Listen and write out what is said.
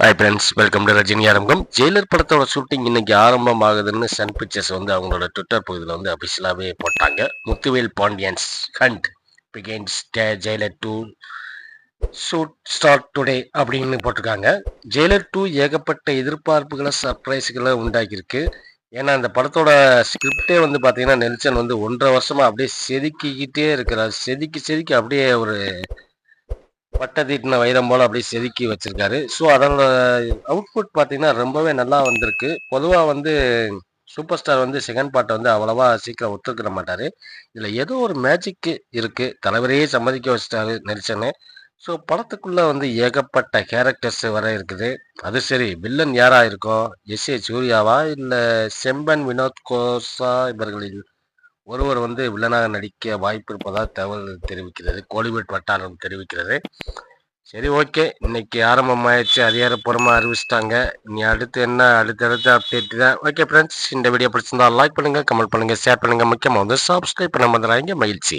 Hi friends welcome to Rajini ஆரம்பம் Jailer படத்தோட shooting இன்னைக்கு ஆரம்பம் ஆகுதுன்னு சன் பிக்சர்ஸ் வந்து அவங்களோட ட்விட்டர் பகுதியில் வந்து அபிஷியலாகவே போட்டாங்க. Muthuvel Pandian's hunt begins Jailer two shoot start today அப்படின்னு போட்டிருக்காங்க. ஜெயிலர் டூ ஏகப்பட்ட எதிர்பார்ப்புகளை சர்ப்ரைஸுகளை உண்டாக்கியிருக்கு. ஏன்னா அந்த படத்தோட ஸ்கிரிப்டே வந்து பார்த்தீங்கன்னா நெல்சன் வந்து ஒன்றரை வருஷமாக அப்படியே செதுக்கிக்கிட்டே இருக்கிறார். செதுக்கி செதுக்கி அப்படியே ஒரு பட்டை தீட்டின வைரம் போல அப்படியே செதுக்கி வச்சிருக்காரு. ஸோ அதோட அவுட்புட் பார்த்தீங்கன்னா ரொம்பவே நல்லா வந்திருக்கு. பொதுவாக வந்து சூப்பர் ஸ்டார் வந்து செகண்ட் பார்ட்டை வந்து அவ்வளவா சீக்கிரம் ஒத்துக்கிற மாட்டாரு. இதில் ஏதோ ஒரு மேஜிக்கு இருக்கு. தலைவரையே சம்மதிக்க வச்சிட்டாரு நெல்சனு ஸோ படத்துக்குள்ள வந்து ஏகப்பட்ட கேரக்டர்ஸ் வர இருக்குது. அது சரி வில்லன் யாரா இருக்கும்? எஸ் ஏ சூர்யாவா? இல்லை செம்பன் வினோத் கோசா இவர்களில் ஒருவர் வந்து வில்லனாக நடிக்க வாய்ப்பு இருப்பதாக தகவல் தெரிவிக்கிறது. கோலிவுட் வட்டாரம் தெரிவிக்கிறது. சரி ஓகே. இன்னைக்கு ஆரம்பமாயிடுச்சு. அதிகாரப்பூர்வமாக அறிவிச்சிட்டாங்க. இனி அடுத்து என்ன? அடுத்தடுத்த அப்டேட் தான். ஓகே ஃப்ரெண்ட்ஸ் இந்த வீடியோ பிடிச்சிருந்தா லைக் பண்ணுங்கள் கமெண்ட் பண்ணுங்கள் ஷேர் பண்ணுங்க. முக்கியமாக வந்து சப்ஸ்கிரைப் பண்ண வந்துடுறாங்க மகிழ்ச்சி.